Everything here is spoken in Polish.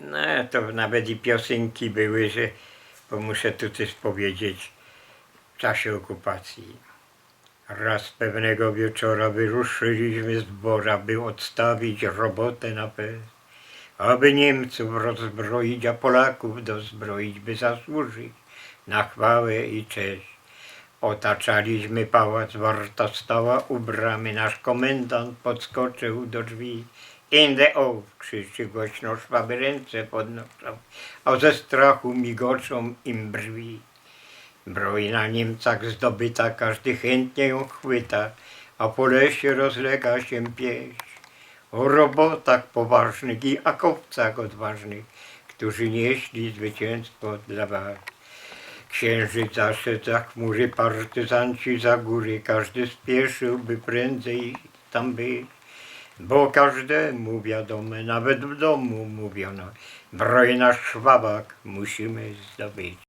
No to nawet i piosenki były, że, bo muszę tu coś powiedzieć, w czasie okupacji. Raz pewnego wieczora wyruszyliśmy z dwora, by odstawić robotę na pes, aby Niemców rozbroić, a Polaków dozbroić, by zasłużyć na chwałę i cześć. Otaczaliśmy pałac, warta stała u bramy, nasz komendant podskoczył do drzwi. In the off, krzyczy głośno, szwaby ręce podnoszą, a ze strachu migoczą im brwi. Broń na Niemcach zdobyta, każdy chętnie ją chwyta, a po lesie rozlega się pieśń o robotach poważnych i akowcach odważnych, którzy nieśli zwycięstwo dla was. Księżyc zaszedł za chmury, partyzanci za góry, każdy spieszył, by prędzej tam być. Bo każdemu wiadome, nawet w domu mówiono, broń nasz szwabak musimy zdobyć.